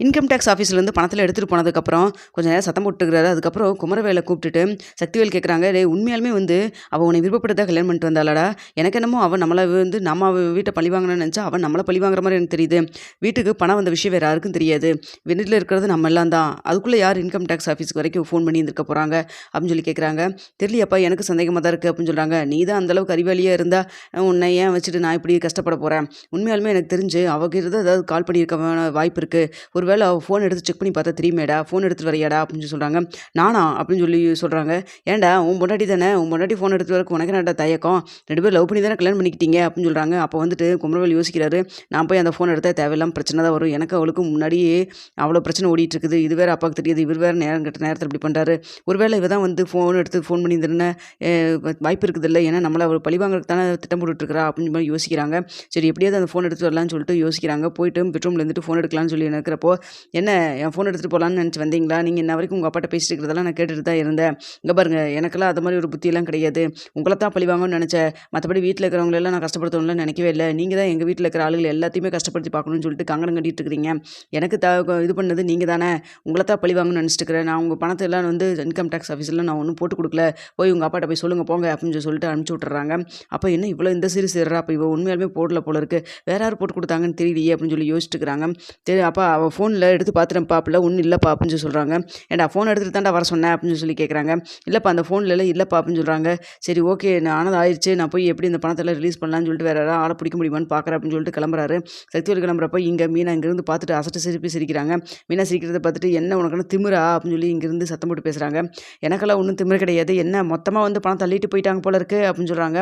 Income tax ஆஃபீஸ்லேருந்து பணத்தில் எடுத்துகிட்டு போனதுக்கப்புறம் கொஞ்சம் நேரம் சத்தம் போட்டுக்கிறாரு. அதுக்கப்புறம் குமரவேலை கூப்பிட்டுட்டு சக்திவேல் கேட்குறாங்க டே உண்மையாலுமே வந்து அவள் உன்னை விருப்பப்பட்டதாக கல்யாணம் பண்ணிட்டு வந்தாளடா? எனக்கு என்னமோ அவன் நம்மளை வந்து நம்ம அவ வீட்டை பழி வாங்கணும்னு நினச்சா அவன் நம்மளை பழி வாங்குற மாதிரி எனக்கு தெரியுது. வீட்டுக்கு பணம் வந்த விஷயம் வேறு யாருக்கும் தெரியாது. வீட்டில் இருக்கிறது நம்ம எல்லாம் தான். அதுக்குள்ளே யார் இன்கம் டேக்ஸ் ஆஃபீஸ்க்கு வரைக்கும் ஃபோன் பண்ணி இருந்திருக்க போகிறாங்க அப்படின்னு சொல்லி கேட்குறாங்க தெரியலையாப்பா எனக்கு சந்தேகமாக தான் இருக்குது அப்படின்னு சொல்கிறாங்க நீ தான் அந்தளவுக்கு அறிவாளியாக இருந்தால் உன்னை ஏன் வச்சுட்டு நான் இப்படி கஷ்டப்பட போகிறேன் உண்மையாலுமே எனக்கு தெரிஞ்சு அவகிட்ட ஏதாவது கால் பண்ணியிருக்க வாய்ப்பு இருக்குது ஒரு ஒருவேளை அவள் ஃபோன் எடுத்து செக் பண்ணி பார்த்தா தெரியுமேடா ஃபோன் எடுத்துட்டு வரையாடா அப்படின்னு சொல்கிறாங்க நானா? அப்படின்னு சொல்லி சொல்கிறாங்க ஏன்டா உன் பொண்டாட்டி தானே? உன் பொண்டாட்டி ஃபோன் எடுத்து வரக்கு உனக்கு என்னடா தயக்கம்? ரெண்டு பேரும் லவ் பண்ணி தானே கல்யாணம் பண்ணிக்கிட்டீங்க? அப்படின்னு சொல்கிறாங்க அப்போ வந்துட்டு குமரவேல் யோசிக்கிறாரு நான் போய் அந்த ஃபோன் எடுத்தால் தேவையில்லாம பிரச்சனை தான் வரும். எனக்கு அவளுக்கு முன்னாடியே அவ்வளோ பிரச்சனை ஓடிட்டு இருக்குது. இது வேறு அப்பாவுக்கு தெரியாது. இவர் வேறு நேரம் கட்ட நேரத்தில் இப்படி பண்ணுறாரு ஒருவேளை இவ தான் வந்து ஃபோன் எடுத்து ஃபோன் பண்ணி இருந்தேன்னா வாய்ப்பு இருக்குது இல்லை ஏன்னா நம்மளை அவள் பழி வாங்குறதுக்கு தானே திட்டம் போட்டுட்ருக்கிறா அப்படின்னு மாதிரி யோசிக்கிறாங்க. சரி எப்படியாவது அந்த ஃபோன் எடுத்து வரலாம்னு சொல்லிட்டு யோசிக்கிறாங்க. போயிட்டு பெட்ரூமில் இருந்துட்டு ஃபோன் எடுக்கலாம்னு சொல்லி நினைக்கிறப்போ என்ன என் ஃபோன் எடுத்துகிட்டு போகலான்னு நினச்சி வந்தீங்களா? நீங்கள் இன்ன வரைக்கும் உங்கள் அப்பாட்ட பேசிட்டு இருக்கிறதெல்லாம் நான் கேட்டுட்டு தான் இருந்தேன். இங்கே பாருங்க எனக்கெல்லாம் அது மாதிரி ஒரு புத்தியெல்லாம் கிடையாது. உங்களை தான் பழிவாங்கன்னு நினச்சேன். மற்றபடி வீட்டில் இருக்கிறவங்களெல்லாம் நான் கஷ்டப்படுத்தணும்லாம் நினைக்கவே இல்லை. நீங்கள் தான் எங்கள் வீட்டில் இருக்கிற ஆளுகள் எல்லாத்தையுமே கஷ்டப்படுத்தி பார்க்கணும்னு சொல்லிட்டு கங்கணம் கட்டிட்டு இருக்கிறீங்க. எனக்கு த இது பண்ணது நீங்கள் தானே. உங்களை தான் பழிவாங்கன்னு நினச்சிட்டு இருக்கிறேன். நான் உங்கள் பணத்தை எல்லாம் வந்து இன்கம் டேக்ஸ் ஆஃபீஸில் நான் ஒன்றும் போட்டு கொடுக்கல. போய் உங்கள் அப்பாட்ட போய் சொல்லுங்கள் போங்க அப்படின்னு சொல்லிட்டு அனுப்பிச்சி விட்டுறாங்க. அப்போ என்ன இவ்வளோ இந்த சீரியஸ் சேர்றா அப்போ இவ உண்மையாலுமே போடல போல இருக்குது வேற யார் போட்டு கொடுத்தாங்கன்னு தெரியலையே அப்படின்னு சொல்லி யோசிச்சுட்டு இருக்கிறாங்க. சரி அப்போ அவள் ஃபோனில் எடுத்து பார்த்துட்டேன் பாப்பில். ஒன்றும் இல்லைப்பா அப்படின்னு சொல்லி சொல்கிறாங்க ஏன்டா ஃபோன் எடுத்துகிட்டு தான்டா வர சொன்னேன் அப்படின்னு சொல்லி கேட்குறாங்க இல்லைப்பா அந்த ஃபோனில் இல்லை இல்லைப்பா அப்படின்னு சொல்கிறாங்க சரி ஓகே நான் ஆனது ஆயிடுச்சு நான் போய் எப்படி இந்த பணத்தெல்லாம் ரிலீஸ் பண்ணலாம்னு சொல்லிட்டு வேறு யாராவது ஆளை பிடிக்க முடியுமான்னு பார்க்குறேன் அப்படின்னு சொல்லிட்டு கிளம்புறாரு. சக்திவேல் கிளம்புறப்ப இங்கே மீனா இங்கேருந்து பார்த்துட்டு அசட்டு சிரிப்பி சிரிக்கிறாங்க. மீனா சிரிக்கிறத பார்த்துட்டு என்ன உனக்குன்னு திமிரா? அப்படின்னு சொல்லி இங்கேருந்து சத்தம் போட்டு பேசுகிறாங்க எனக்கெல்லாம் ஒன்றும் திமிர கிடையாது. என்ன மொத்தமாக வந்து பணம் தள்ளிட்டு போயிட்டாங்க போல இருக்கு அப்படின்னு சொல்கிறாங்க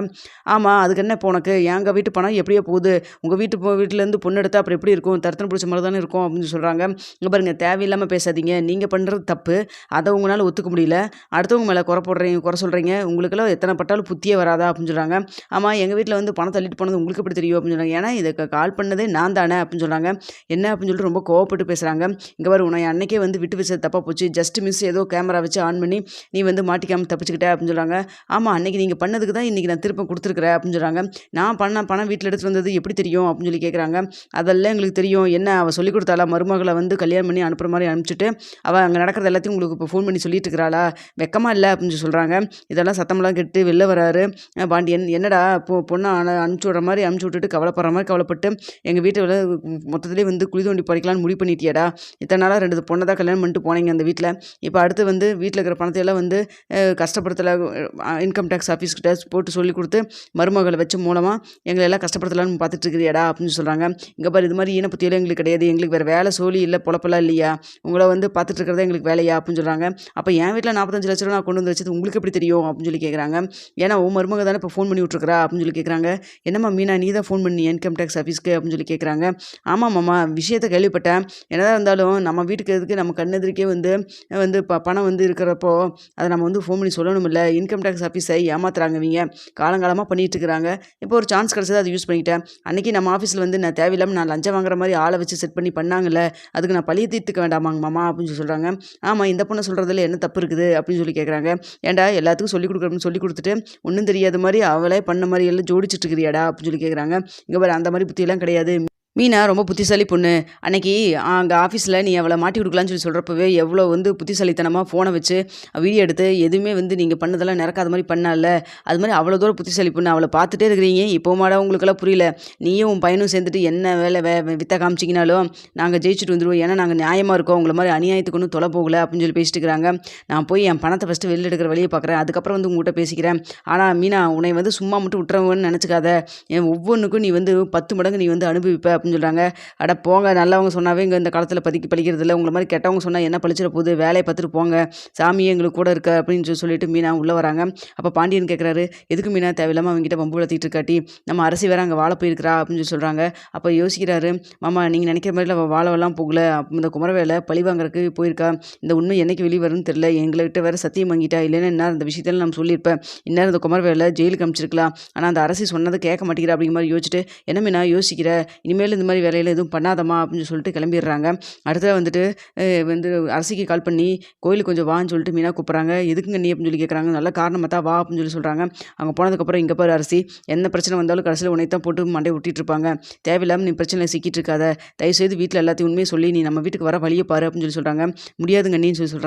ஆமாம் அதுக்கு என்ன இப்போ உனக்கு? எங்கள் வீட்டு பணம் எப்படியோ போகுது. உங்கள் வீட்டு வீட்டிலேருந்து பொண்ணு எடுத்தால் அப்புறம் எப்படி இருக்கும்? தரத்தனை பிடிச்ச மாதிரி தானே இருக்கும் அப்படின்னு சொல்கிறாங்க இங்கே பாருங்க தேவையில்லாமல் பேசாதீங்க. நீங்கள் பண்ணுறது தப்பு. அதை உங்களால் ஒத்துக்க முடியல. அடுத்தவங்க மேலே குறை போடுறீங்க குறை சொல்கிறீங்க உங்களுக்கெல்லாம் எத்தனை பட்டாலும் புத்தியே வராதா அப்படின்னு சொல்கிறாங்க ஆமாம் எங்கள் வீட்டில் வந்து பணம் தள்ளிட்டு போனது உங்களுக்கு எப்படி தெரியும் அப்படின்னு சொல்கிறாங்க ஏன்னா இதுக்கு கால் பண்ணதே நான் தானே அப்படின்னு சொல்கிறாங்க என்ன அப்படின்னு சொல்லிட்டு ரொம்ப கோவப்பட்டு பேசுகிறாங்க இங்கே பாரு உன்னை அன்னைக்கே வந்து விட்டு வச்சது தப்பாக போச்சு. ஜஸ்ட் மிஸ் ஏதோ கேமரா வச்சு ஆன் பண்ணி நீ வந்து மாட்டிக்காமல் தப்பிச்சுக்கிட்ட அப்படின்னு சொல்கிறாங்க ஆமாம் அன்னைக்கு நீங்கள் பண்ணதுக்கு தான் இன்றைக்கி நான் திரும்ப கொடுத்துருக்குறேன் அப்படின்னு சொல்கிறாங்க நான் பண்ண பணம் வீட்டில் எடுத்துகிட்டு வந்தது எப்படி தெரியும் அப்படின்னு சொல்லி கேட்குறாங்க அதெல்லாம் எங்களுக்கு தெரியும். என்ன அவள் சொல்லி கொடுத்தாளா? மருமகளை வந்து கல்யாணம் பண்ணி அனுப்புகிற மாதிரி அனுப்பிச்சிட்டு அவள் அங்கே நடக்கிறது எல்லாத்தையும் உங்களுக்கு இப்போ ஃபோன் பண்ணி சொல்லிட்டு இருக்கிறாளா? வெக்கமா இல்லை அப்படின்னு சொல்கிறாங்க இதெல்லாம் சத்தமெல்லாம் கெட்டு வெளில வராரு. பாண்டியன் என்னடா பொ பொண்ணை அனுப்பிச்சி விட்ற மாதிரி அனுப்பிச்சி விட்டுட்டு கவலைப்படுற மாதிரி கவலைப்பட்டு எங்கள் வீட்டில் மொத்தத்திலே வந்து குழி தோண்டி படிக்கலாம்னு முடிவு பண்ணிட்டியாடா. இத்தனை நாளாக ரெண்டு பொண்ணை தான் கல்யாணம் பண்ணிட்டு போனீங்க அந்த வீட்டில் இப்போ அடுத்து வந்து வீட்டில் இருக்கிற பணத்தை எல்லாம் வந்து கஷ்டப்படுத்தலை இன்கம் டேக்ஸ் ஆஃபீஸ்கிட்ட போட்டு சொல்லி கொடுத்து மருமகளை வச்ச மூலமாக எங்களை எல்லாம் கஷ்டப்படுத்தலான்னு பார்த்துட்டு இருக்கிறியாடா அப்படின்னு சொல்கிறாங்க இங்கே பாரு இது மாதிரி ஈன புத்தியெல்லாம் எங்களுக்கு கிடையாது. எங்களுக்கு வேறு வேலை ஜோலி இல்லை பொழப்பெல்லாம் இல்லையா? உங்களை வந்து பார்த்துட்டு இருக்கிறதா எங்களுக்கு வேலையா? அப்படின்னு சொல்கிறாங்க அப்போ என் வீட்டில் நாற்பத்தஞ்சு லட்ச ரூபா நான் கொண்டு வந்து வச்சது உங்களுக்கு எப்படி தெரியும்? அப்படின்னு சொல்லி கேட்குறாங்க ஏன்னா உன் மருமக தானே இப்போ ஃபோன் பண்ணி விட்ருக்குறா அப்படின்னு சொல்லி கேட்குறாங்க என்னம்மா மீனா நீ தான் ஃபோன் பண்ணி இன்கம் டேக்ஸ் ஆஃபீஸ்க்கு அப்படின்னு சொல்லி கேட்குறாங்க ஆமாம் மாமா விஷயத்தை கேள்விப்பட்டேன். என்னதான் இருந்தாலும் நம்ம வீட்டுக்கு எதுக்கு நம்ம கண்ணெதிர்க்கே வந்து வந்து ப பணம் வந்து இருக்கிறப்போ அதை நம்ம வந்து ஃபோன் பண்ணி சொல்லணுமில்ல. இன்கம் டேக்ஸ் ஆஃபீஸை ஏமாத்துறாங்க இவங்க காலங்காலமாக பண்ணிட்டு இருக்கிறாங்க. இப்போ ஒரு சான்ஸ் கிடச்சது அதை யூஸ் பண்ணிக்கிட்டேன் அன்றைக்கி நம்ம ஆஃபீஸில் வந்து நான் தேவையில்லாமல் நான் லஞ்சம் வாங்குற மாதிரி ஆளை வச்சு செட் பண்ணி பண்ணாங்கல்ல அதுக்கு நான் பழிய தீர்த்துக்க வேண்டாமாங்க மாமா அப்படின்னு சொல்லி சொல்கிறாங்க ஆமாம் இந்த பொண்ணு சொல்கிறதுல என்ன தப்பு இருக்குது அப்படின்னு சொல்லி கேட்குறாங்க ஏன்டா எல்லாத்துக்கும் சொல்லி கொடுக்குறோம்னு சொல்லி கொடுத்துட்டு ஒன்றும் தெரியாத மாதிரி அவளே பண்ண மாதிரி எல்லாம் ஜோடிச்சிட்டு இருக்கிறியாடா அப்படின்னு சொல்லி கேட்குறாங்க இங்கே பாரு அந்த மாதிரி புத்தியெல்லாம் கிடையாது. மீனா ரொம்ப புத்திசாலி பொண்ணு. அன்னைக்கு அங்கே ஆஃபீஸில் நீ அவளை மாட்டி கொடுக்கலான்னு சொல்லி சொல்கிறப்பவே எவ்வளோ வந்து புத்திசாலித்தனமாக ஃபோனை வச்சு வீடியோ எடுத்து எதுவுமே வந்து நீங்கள் பண்ணதெல்லாம் நிறக்காத மாதிரி பண்ணால. அது மாதிரி அவ்வளோ தூரம் புத்திசாலி பொண்ணு அவளை பார்த்துட்டே இருக்கிறீங்க. இப்போ மாடா உங்களுக்கெல்லாம் புரியல. நீயும் உன் பையனும் சேர்ந்துட்டு என்ன வேலை வே வித்த காமிச்சிங்கனாலும் நாங்கள் ஜெயிச்சுட்டு வந்துடுவோம் ஏன்னா நாங்கள் நியாயமாக இருக்கோம். உங்களை மாதிரி அநியாயத்துக்கு ஒன்றும் தொலை போகலை அப்படின்னு சொல்லி பேசிட்டு இருக்கிறாங்க. நான் போய் என் பணத்தை ஃபஸ்ட்டு வெளியில் எடுக்கிற வழியை பார்க்குறேன். அதுக்கப்புறம் வந்து உங்கள்கிட்ட பேசிக்கிறேன். ஆனால் மீனா உன்னை வந்து சும்மா மட்டும் விட்டுறவன்னு நினச்சிக்காத. என் ஒவ்வொன்றுக்கும் நீ வந்து பத்து மடங்கு நீ வந்து அனுபவிப்ப அப்படின்னு சொல்கிறாங்க அட போங்க நல்லவங்க சொன்னாவே இங்கே இந்த காலத்தில் பதுக்கி பழிக்கிறது இல்லை உங்களை மாதிரி கெட்டவங்க சொன்னால் என்ன பழிச்சிட போகுது? வேலையை பார்த்துட்டு போங்க. சாமியே எங்களுக்கு கூட இருக்க அப்படின்னு சொல்லி சொல்லிட்டு மீனா உள்ளே வராங்க. அப்போ பாண்டியன் கேட்குறாரு எதுக்கு மீனா தேவையில்லாமல் அவங்ககிட்ட பம்பு வளர்த்திட்டு இருக்காட்டி? நம்ம அரசி வேற அங்கே வாழ போயிருக்கிறா அப்படின்னு சொல்லி சொல்கிறாங்க அப்போ யோசிக்கிறாரு மாமா நீங்கள் நினைக்கிற மாதிரி அவள் வாழவெல்லாம் போகல. இந்த குமரவேலை பழி வாங்குறதுக்கு போயிருக்கா? இந்த உண்மை என்னைக்கு வெளியே வரும்னு தெரியல. எங்கள்கிட்ட வேற சத்தியம் வாங்கிட்டா? இல்லைன்னா என்ன இந்த விஷயத்தில் நம்ம சொல்லியிருப்பேன். இந்நேரம் இந்த குமரவேலை ஜெயிலுக்கு அமிச்சிருக்கலாம் ஆனால் அந்த அரசி சொன்னதை கேட்க மாட்டேங்கிறா அப்படிங்கிற மாதிரி யோசிச்சுட்டு என்ன மீனா யோசிக்கிற? இனிமேல் இந்த மாதிரி வேலையில் எதுவும் பண்ணாதம்மா அப்படின்னு சொல்லிட்டு கிளம்பிடுறாங்க. அடுத்த வந்துட்டு வந்து அரசிக்கு கால் பண்ணி கோயிலுக்கு கொஞ்சம் வான்னு சொல்லிட்டு மீனா கூப்பிட்றாங்க. எதுக்குங்க நீ? அப்படின்னு சொல்லி கேட்குறாங்க நல்ல காரணமாக தான் வா அப்படின்னு சொல்லி சொல்கிறாங்க அங்கே போனதுக்கப்புறம் இங்கே பாரு அரசி என்ன பிரச்சனை வந்தாலும் கடைசியில் உன்னை தான் போட்டு மண்டை விட்டிட்டு இருப்பாங்க. தேவையில்லாமல் நீ பிரச்சனையில் சிக்கிட்டு இருக்காத. தயவுசெய்து வீட்டில் எல்லாத்தையும் உண்மையை சொல்லி நீ நம்ம வீட்டுக்கு வர வழியை பாரு அப்படின்னு சொல்லி சொல்கிறாங்க முடியாதுங்க நீன்னு சொல்லி சொல்கிறாங்க